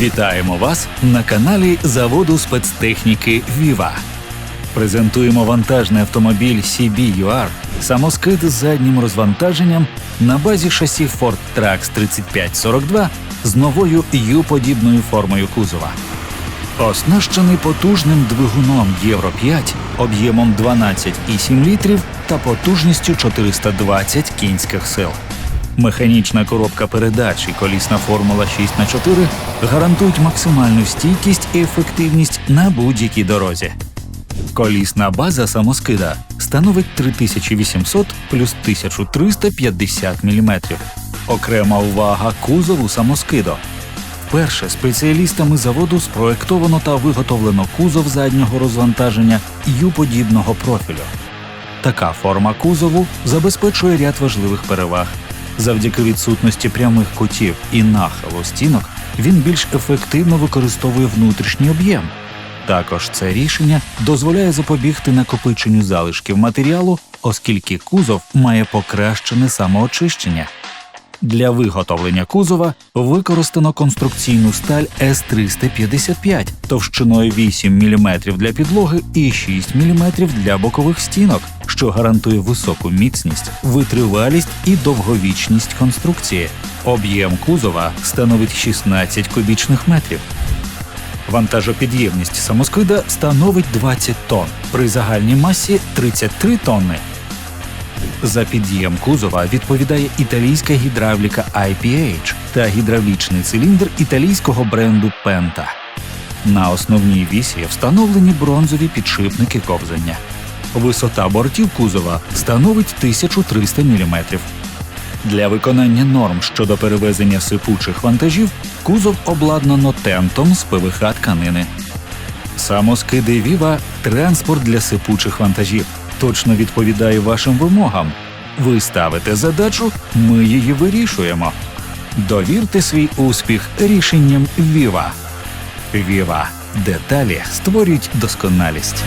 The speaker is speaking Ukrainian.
Вітаємо вас на каналі заводу спецтехніки Віва. Презентуємо вантажний автомобіль CBUR, самоскид з заднім розвантаженням на базі шасі Ford Trax 3542 з новою U-подібною формою кузова. Оснащений потужним двигуном Євро 5 об'ємом 12,7 літрів та потужністю 420 кінських сил. Механічна коробка передач і колісна формула 6х4 гарантують максимальну стійкість і ефективність на будь-якій дорозі. Колісна база самоскида становить 3800 плюс 1350 мм. Окрема увага кузову самоскидо. Вперше спеціалістами заводу спроектовано та виготовлено кузов заднього розвантаження Ю-подібного профілю. Така форма кузову забезпечує ряд важливих переваг. Завдяки відсутності прямих кутів і нахилу стінок він більш ефективно використовує внутрішній об'єм. Також це рішення дозволяє запобігти накопиченню залишків матеріалу, оскільки кузов має покращене самоочищення. Для виготовлення кузова використано конструкційну сталь С355 товщиною 8 мм для підлоги і 6 мм для бокових стінок, що гарантує високу міцність, витривалість і довговічність конструкції. Об'єм кузова становить 16 кубічних метрів. Вантажопідємність самоскида становить 20 тонн при загальній масі 33 тонни. За під'єм кузова відповідає італійська гідравліка IPH та гідравлічний циліндр італійського бренду Penta. На основній вісі встановлені бронзові підшипники ковзання. Висота бортів кузова становить 1300 мм. Для виконання норм щодо перевезення сипучих вантажів кузов обладнано тентом з ПВХ тканини. Самоскиди Віва транспорт для сипучих вантажів. Точно відповідає вашим вимогам. Ви ставите задачу, ми її вирішуємо. Довірте свій успіх рішенням Віва. Віва. Деталі створюють досконалість.